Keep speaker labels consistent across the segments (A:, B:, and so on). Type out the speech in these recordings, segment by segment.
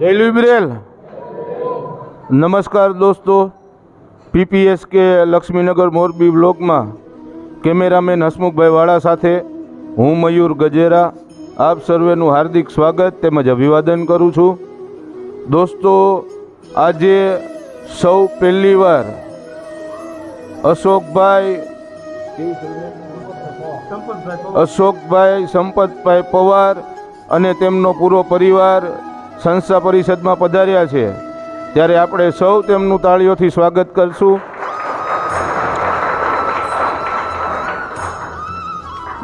A: જય લ્યુબ્રેલ નમસ્કાર દોસ્તો. પીપીએસ કે લક્ષ્મીનગર મોરબી બ્લોકમાં કેમેરામેન હસમુખભાઈ વાળા સાથે હું મયુર ગજેરા. આપ સર્વેનું હાર્દિક સ્વાગત તેમજ અભિવાદન કરું છું. દોસ્તો, આજે સૌ પહેલીવાર અશોકભાઈ અશોકભાઈ સંપતભાઈ પવાર અને તેમનો પૂરો પરિવાર સંસ્થા પરિષદમાં પધાર્યા છે. ત્યારે આપણે સૌ તેમનું તાળીઓથી સ્વાગત કરશું.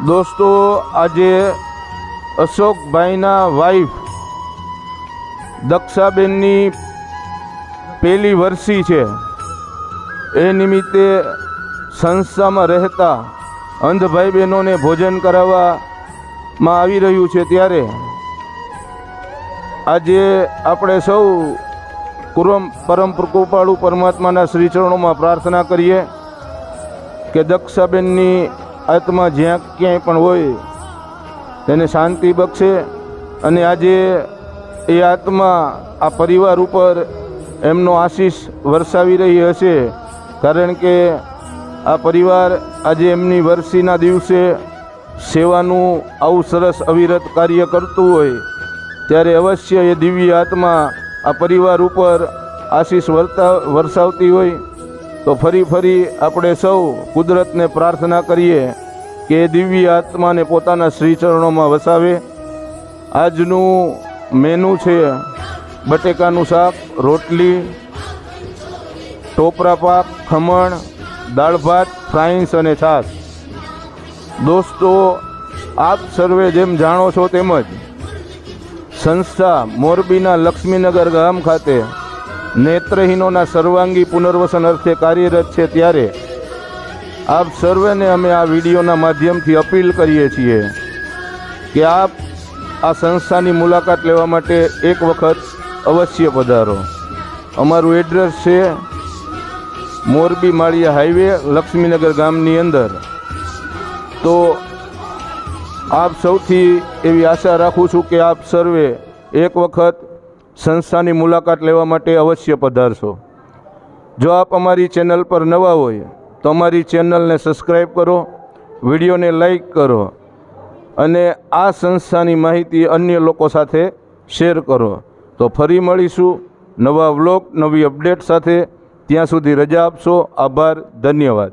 A: દોસ્તો, આજે અશોકભાઈના વાઈફ દક્ષાબેનની પહેલી વર્ષી છે. એ નિમિત્તે સંસ્થામાં રહેતા અંધભાઈ બહેનોને ભોજન કરાવવામાં આવી રહ્યું છે ત્યારે આજે આપણે સૌ કુરમ પરમ કૃપાળુ પરમાત્માના શ્રીચરણોમાં પ્રાર્થના કરીએ કે દક્ષાબેનની આત્મા જ્યાં ક્યાંય પણ હોય તેને શાંતિ બક્ષે અને આજે એ આત્મા આ પરિવાર ઉપર એમનો આશીષ વરસાવી રહી હશે, કારણ કે આ પરિવાર આજે એમની વર્ષીના દિવસે સેવાનું આવું સરસ અવિરત કાર્ય કરતું હોય ત્યારે અવશ્ય એ દિવ્ય આત્મા આ પરિવાર ઉપર આશીષ વર્તા, વરસાવતી હોય, તો ફરી ફરી આપણે સૌ કુદરતને પ્રાર્થના કરીએ કે એ દિવ્ય આત્માને પોતાના શ્રીચરણોમાં વસાવે. આજનું મેનુ છે બટેકાનું શાક, રોટલી ટોપરા પાક, ખમણ, દાળ ભાત ફ્રાઈન્સ અને છાશ. દોસ્તો, આપ સર્વે જેમ જાણો છો તેમજ સંસ્થા મોરબીના લક્ષ્મીનગર ગામ ખાતે નેત્રહીનોના સર્વાંગી પુનર્વસન અર્થે કાર્યરત છે ત્યારે આપ સર્વેને અમે આ વિડીયોના માધ્યમથી અપીલ કરીએ છીએ કે આપ આ સંસ્થાની મુલાકાત લેવા માટે એક વખત અવશ્ય પધારો. અમારું એડ્રેસ છે મોરબી માળિયા હાઈવે, લક્ષ્મીનગર ગામની અંદર. તો આપ સૌથી એવી આશા રાખું છું કે આપ સર્વે એક વખત સંસ્થાની મુલાકાત લેવા માટે અવશ્ય પધારશો. જો આપ અમારી ચેનલ પર નવા હોય, તો અમારી ચેનલને સબસ્ક્રાઈબ કરો, વિડીયોને લાઈક કરો અને આ સંસ્થાની માહિતી અન્ય લોકો સાથે શેર કરો. તો ફરી મળીશું નવા વ્લોગ, નવી અપડેટ સાથે. ત્યાં સુધી રજા આપશો. આભાર, ધન્યવાદ.